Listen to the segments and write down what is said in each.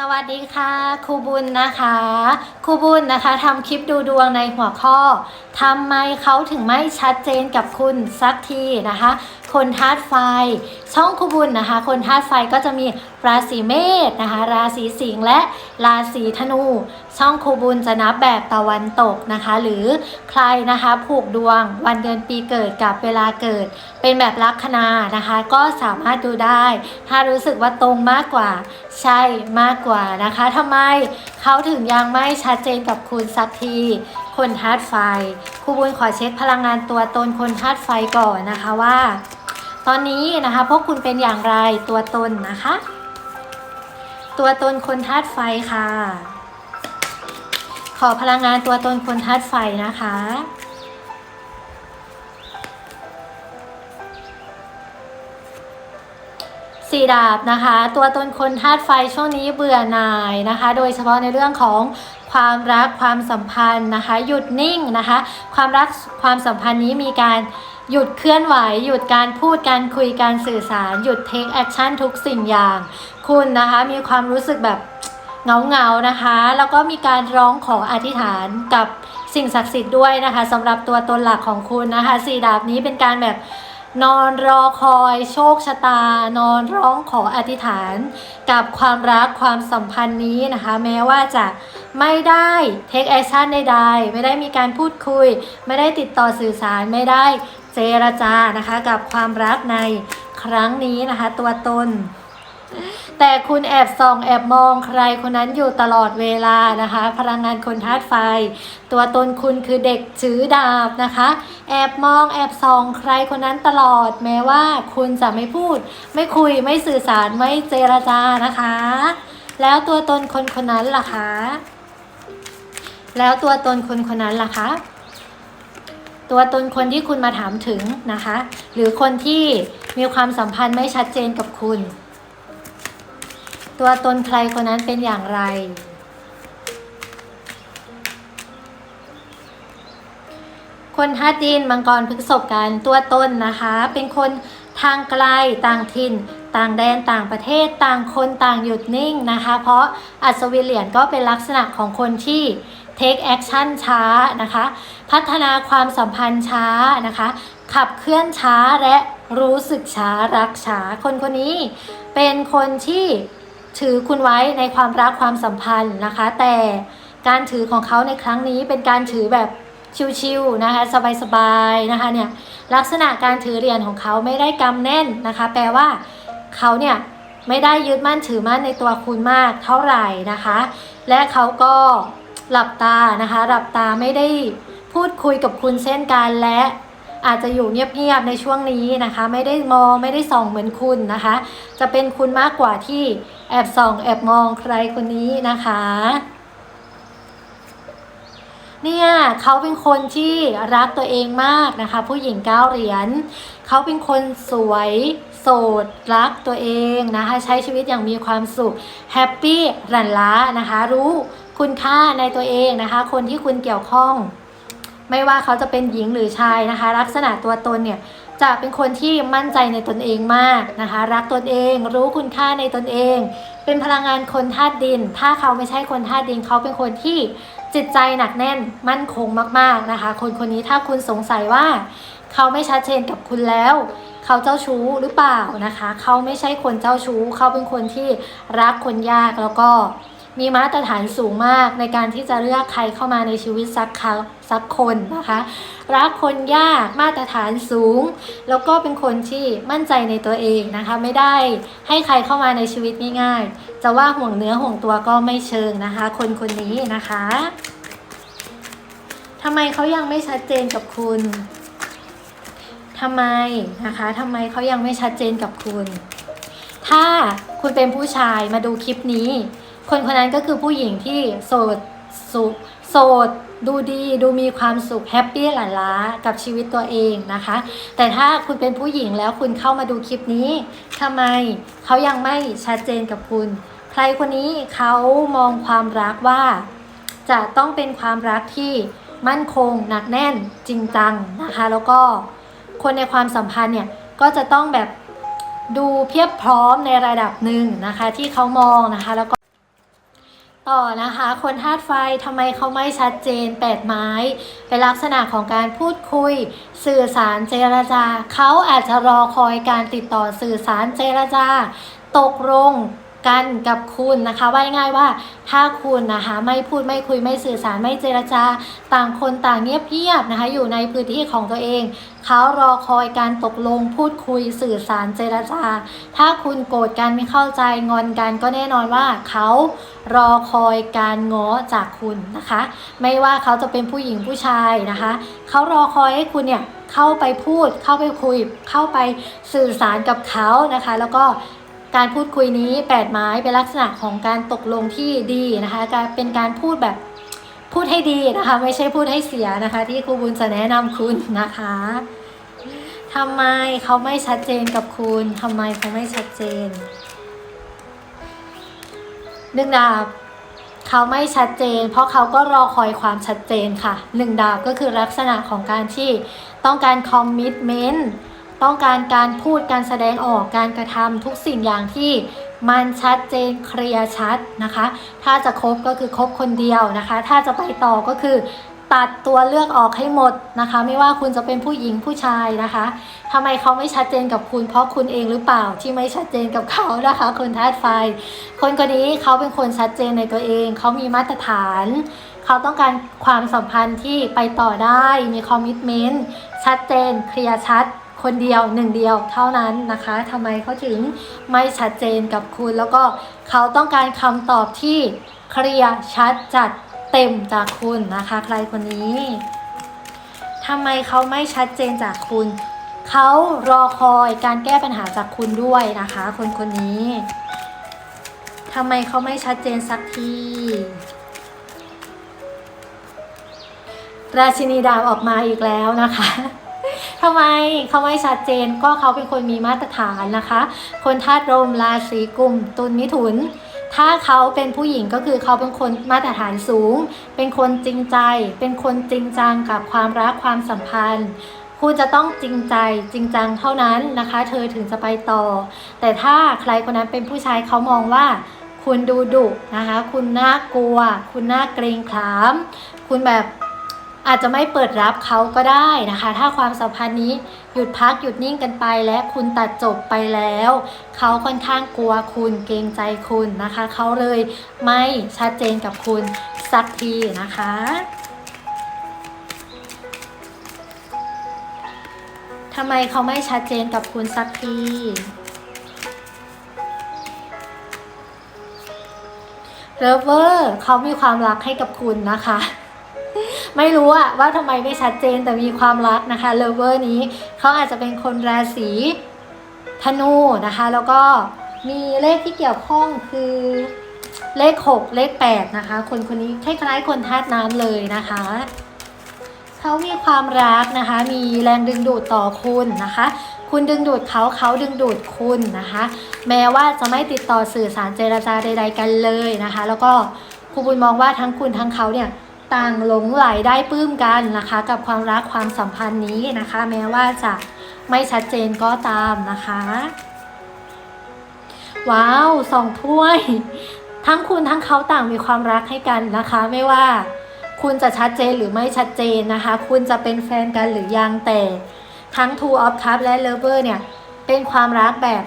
สวัสดีค่ะครูบุญนะคะครูบุญนะคะทำคลิปดูดวงในหัวข้อทำไมเขาถึงไม่ชัดเจนกับคุณสักทีนะคะ คนธาตุไฟ ช่องครูบุญนะคะ คนธาตุไฟก็จะมีราศีเมษนะคะ ราศีสิงห์และราศีธนู ช่องครูบุญจะนับแบบตะวันตกนะคะ หรือใครนะคะผูกดวงวันเดือนปีเกิดกับเวลาเกิด เป็นแบบลัคนานะคะ ก็สามารถดูได้ ถ้ารู้สึกว่าตรงมากกว่า ใช่มากกว่านะคะทำไมเขาถึงยังไม่ชัดเจนกับคุณสักทีคนธาตุไฟครูบุญขอเช็คพลังงานตัวตนคนธาตุไฟก่อนนะคะว่า ตอนนี้นะคะพวกคุณเป็นอย่างไรตัวตนนะคะ ตัวตนคนธาตุไฟค่ะ ขอพลังงานตัวตนคนธาตุไฟนะคะสีดาบนะคะ ตัวตนคนธาตุไฟช่วงนี้เบื่อหน่ายนะคะ โดยเฉพาะในเรื่องของความรักความสัมพันธ์นะคะ หยุดนิ่งนะคะ ความรักความสัมพันธ์นี้มีการ หยุดเคลื่อนไหว หยุดการพูดการคุยการสื่อสาร หยุดเทคแอคชั่นทุกสิ่งอย่าง คุณนะคะมีความรู้สึกแบบเงาเงานะคะ แล้วก็มีการร้องขออธิษฐานกับสิ่งศักดิ์สิทธิ์ด้วยนะคะสำหรับตัวตนหลักของคุณนะคะสี่ดาบนี้เป็นการแบบนอนรอคอยโชคชะตา นอนร้องขออธิษฐาน กับความรักความสัมพันธ์นี้นะคะ แม้ว่าจะไม่ได้เทคแอคชั่นใดๆไม่ได้มีการพูดคุย ไม่ได้ติดต่อสื่อสารไม่ได้ เจรจานะคะกับความรักในครั้งนี้นะคะ ตัวตน แต่คุณแอบส่องแอบมองใครคนนั้นอยู่ตลอดเวลานะคะ พลังงานคนธาตุไฟ ตัวตนคุณคือเด็กถือดาบนะคะ แอบมองแอบส่องใครคนนั้นตลอด แม้ว่าคุณจะไม่พูด ไม่คุยไม่สื่อสารไม่เจรจานะคะ แล้วตัวตนคนคนนั้นล่ะคะ แล้วตัวตนคนคนนั้นล่ะคะ ตัวตนคนที่คุณมาถามถึงนะคะ หรือคนที่มีความสัมพันธ์ไม่ชัดเจนกับคุณ ตัวตนใครคนนั้นเป็นอย่างไร คนธาตุดินมังกรพฤกษบกันตัวตนนะคะ เป็นคนทางไกลต่างถิ่น ต่างแดนต่างประเทศ ต่างคนต่างหยุดนิ่งนะคะ เพราะอัศวินเหรียญก็เป็นลักษณะของคนที่ take action ช้านะคะ พัฒนาความสัมพันธ์ช้านะคะ ขับเคลื่อนช้าและรู้สึกช้ารักช้า คนคนนี้เป็นคนที่ถือคุณไว้ในความรักความสัมพันธ์นะคะ แต่การถือของเขาในครั้งนี้เป็นการถือแบบชิวๆนะคะสบายๆนะคะเนี่ยลักษณะการถือเหรียญของเขาไม่ได้กำแน่นนะคะ แปลว่าเขาเนี่ยไม่ได้ยึดมั่นถือมั่นในตัวคุณมากเท่าไหร่นะคะ และเขาก็ หลับตานะคะ หลับตาไม่ได้พูดคุยกับคุณเช่นกันและอาจจะอยู่เงียบๆในช่วงนี้นะคะ ไม่ได้มองไม่ได้ส่องเหมือนคุณนะคะ จะเป็นคุณมากกว่าที่แอบส่องแอบมองใครคนนี้นะคะ เนี่ยเขาเป็นคนที่รักตัวเองมากนะคะ ผู้หญิงเก้าเหรียญเขาเป็นคนสวยโสดรักตัวเองนะคะ ใช้ชีวิตอย่างมีความสุขแฮปปี้รันล้านะคะ รู้ คุณค่าในตัวเองนะคะ คนที่คุณเกี่ยวข้อง ไม่ว่าเขาจะเป็นหญิงหรือชายนะคะ ลักษณะตัวตนเนี่ยจะเป็นคนที่มั่นใจในตนเองมากนะคะ รักตนเอง รู้คุณค่าในตนเอง เป็นพลังงานคนธาตุดิน ถ้าเขาไม่ใช่คนธาตุดิน เขาเป็นคนที่จิตใจหนักแน่นมั่นคงมากๆนะคะ คนคนนี้ถ้าคุณสงสัยว่า เขาไม่ชัดเจนกับคุณแล้ว เขาเจ้าชู้หรือเปล่านะคะ เขาไม่ใช่คนเจ้าชู้ เขาเป็นคนที่รักคนยากแล้วก็ มีมาตรฐานสูงมากในการที่จะเลือกใครเข้ามาในชีวิตสักครั้งสักคนนะคะรักคนยากมาตรฐานสูง แล้วก็เป็นคนที่มั่นใจในตัวเองนะคะ ไม่ได้ให้ใครเข้ามาในชีวิตง่ายๆ จะว่าห่วงเนื้อห่วงตัวก็ไม่เชิงนะคะ คนคนนี้นะคะทำไมเขายังไม่ชัดเจนกับคุณทำไมนะคะทำไมเขายังไม่ชัดเจนกับคุณ ถ้าคุณเป็นผู้ชายมาดูคลิปนี้ คนคนนั้นก็คือผู้หญิงที่โสดสุโสดดูดีดูมีความสุขแฮปปี้หลาล้ากับชีวิตตัวเองนะคะ แต่ถ้าคุณเป็นผู้หญิงแล้วคุณเข้ามาดูคลิปนี้ทำไมเขายังไม่ชัดเจนกับคุณ ใครคนนี้เขามองความรักว่า จะต้องเป็นความรักที่มั่นคงหนักแน่นจริงจังนะคะ แล้วก็คนในความสัมพันธ์เนี่ยก็จะต้องแบบดูเพียบพร้อมในระดับหนึ่งนะคะ ที่เขามองนะคะแล้วก็ ต่อนะคะ คนธาตุไฟทำไมเขาไม่ชัดเจนแปดไม้ เป็นลักษณะของการพูดคุย สื่อสารเจรจา เขาอาจจะรอคอยการติดต่อสื่อสารเจรจา ตกลง กันกับคุณนะคะว่าง่ายว่าถ้าคุณนะคะไม่พูดไม่คุยไม่สื่อสารไม่เจรจา ต่างคนต่างเงียบๆนะคะอยู่ในพื้นที่ของตัวเองเขารอคอยการตกลงพูดคุยสื่อสารเจรจา ถ้าคุณโกรธกันไม่เข้าใจงอนกันก็แน่นอนว่าเขารอคอยการง้อจากคุณนะคะ ไม่ว่าเขาจะเป็นผู้หญิงผู้ชายนะคะเขารอคอยให้คุณเนี่ยเข้าไปพูด เข้าไปคุย เข้าไปสื่อสารกับเขานะคะ แล้วก็ การพูดคุยนี้แปดไม้เป็นลักษณะของการตกลงที่ดีนะคะการเป็นการพูดแบบพูดให้ดีนะคะ ไม่ใช่พูดให้เสียนะคะ ที่ครูบุญจะแนะนำคุณนะคะทำไมเขาไม่ชัดเจนกับคุณทำไมเขาไม่ชัดเจนหนึ่งดาบเขาไม่ชัดเจน เพราะเขาก็รอคอยความชัดเจนค่ะหนึ่งดาบก็คือลักษณะของการที่ต้องการคอมมิชเมนต์ ต้องการการพูดการแสดงออกการกระทำทุกสิ่งอย่างที่มันชัดเจนเคลียร์ชัดนะคะ ถ้าจะคบก็คือคบคนเดียวนะคะ ถ้าจะไปต่อก็คือตัดตัวเลือกออกให้หมดนะคะ ไม่ว่าคุณจะเป็นผู้หญิงผู้ชายนะคะทำไมเขาไม่ชัดเจนกับคุณ เพราะคุณเองหรือเปล่าที่ไม่ชัดเจนกับเขานะคะ คนธาตุไฟ คนคนนี้เขาเป็นคนชัดเจนในตัวเอง เขามีมาตรฐาน เขาต้องการความสัมพันธ์ที่ไปต่อได้มีคอมมิชเมนต์ชัดเจนเคลียร์ชัด คนเดียวหนึ่งเดียวเท่านั้นนะคะทำไมเขาถึงไม่ชัดเจนกับคุณ แล้วก็เขาต้องการคำตอบที่เคลียร์ชัดจัดเต็มจากคุณนะคะ ใครคนนี้ทำไมเขาไม่ชัดเจนจากคุณ เขารอคอยการแก้ปัญหาจากคุณด้วยนะคะ คนคนนี้ทำไมเขาไม่ชัดเจนสักทีราชินีดาวออกมาอีกแล้วนะคะ ทำไมเขาไม่ชัดเจนก็เขาเป็นคนมีมาตรฐานนะคะ คนธาตุลมราศีกุมตุลมิถุน ถ้าเขาเป็นผู้หญิงก็คือเขาเป็นคนมาตรฐานสูง เป็นคนจริงใจ เป็นคนจริงจังกับความรักความสัมพันธ์คุณจะต้องจริงใจจริงจังเท่านั้นนะคะ เธอถึงจะไปต่อ แต่ถ้าใครคนนั้นเป็นผู้ชายเขามองว่า คุณดูดุนะคะ คุณน่ากลัว คุณน่าเกรงขาม คุณแบบ อาจจะไม่เปิดรับเขาก็ได้นะคะ ถ้าความสัมพันธ์นี้หยุดพักหยุดนิ่งกันไปและคุณตัดจบไปแล้ว เขาค่อนข้างกลัวคุณเกรงใจคุณนะคะ เขาเลยไม่ชัดเจนกับคุณสักทีนะคะทำไมเขาไม่ชัดเจนกับคุณสักทีเรเวอร์เขามีความรักให้กับคุณนะคะ ไม่รู้อะว่าทำไมไม่ชัดเจนแต่มีความรักนะคะเลเวอร์นี้เขาอาจจะเป็นคนราศีธนูนะคะ แล้วก็มีเลขที่เกี่ยวข้องคือเลข 6 เลข 8 นะคะ คนคนนี้คล้ายๆคนธาตุน้ำเลยนะคะเขามีความรักนะคะ มีแรงดึงดูดต่อคุณนะคะ คุณดึงดูดเขาเขาดึงดูดคุณนะคะ แม้ว่าจะไม่ติดต่อสื่อสารเจรจาใด ๆ กันเลยนะคะ แล้วก็ครูบุญมองว่าทั้งคุณทั้งเขาเนี่ย ต่างหลงไหลได้ปลื้มกันนะคะ กับความรักความสัมพันธ์นี้นะคะ แม้ว่าจะไม่ชัดเจนก็ตามนะคะ ว้าวสองถ้วย ทั้งคุณทั้งเขาต่างมีความรักให้กันนะคะ ไม่ว่าคุณจะชัดเจนหรือไม่ชัดเจนนะคะ คุณจะเป็นแฟนกันหรือยังแต่ทั้ง Two of Cups และ Lover เนี่ย เป็นความรักแบบ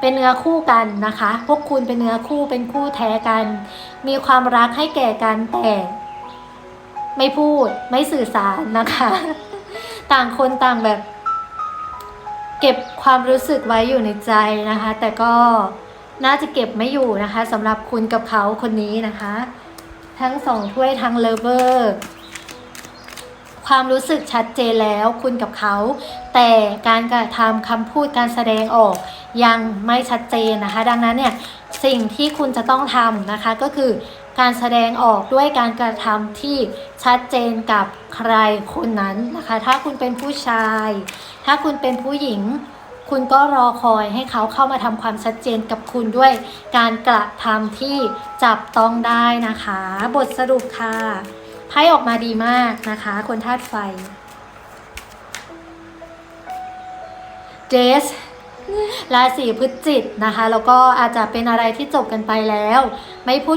เป็นเนื้อคู่กันนะคะ พวกคุณเป็นเนื้อคู่เป็นคู่แท้กัน มีความรักให้แก่กันแต่ ไม่พูดไม่สื่อสารนะคะ ต่างคนต่างแบบ เก็บความรู้สึกไว้อยู่ในใจนะคะ แต่ก็น่าจะเก็บไม่อยู่นะคะสำหรับคุณกับเขาคนนี้นะคะ ทั้งสองถ้วยทั้งเลเวอร์ความรู้สึกชัดเจนแล้วคุณกับเขา แต่การกระทำคำพูดการแสดงออกยังไม่ชัดเจนนะคะ ดังนั้นเนี่ยสิ่งที่คุณจะต้องทำนะคะก็คือ การแสดงออกด้วยการกระทำที่ชัดเจนกับใครคนนั้นนะคะ ถ้าคุณเป็นผู้ชาย ถ้าคุณเป็นผู้หญิง คุณก็รอคอยให้เขาเข้ามาทำความชัดเจนกับคุณด้วย การกระทำที่จับต้องได้นะคะ บทสรุปค่ะไพ่ออกมาดีมากนะคะ คนธาตุไฟเจสราศีพฤศจิกนะคะ แล้วก็อาจจะเป็นอะไรที่จบกันไปแล้ว ไม่พูด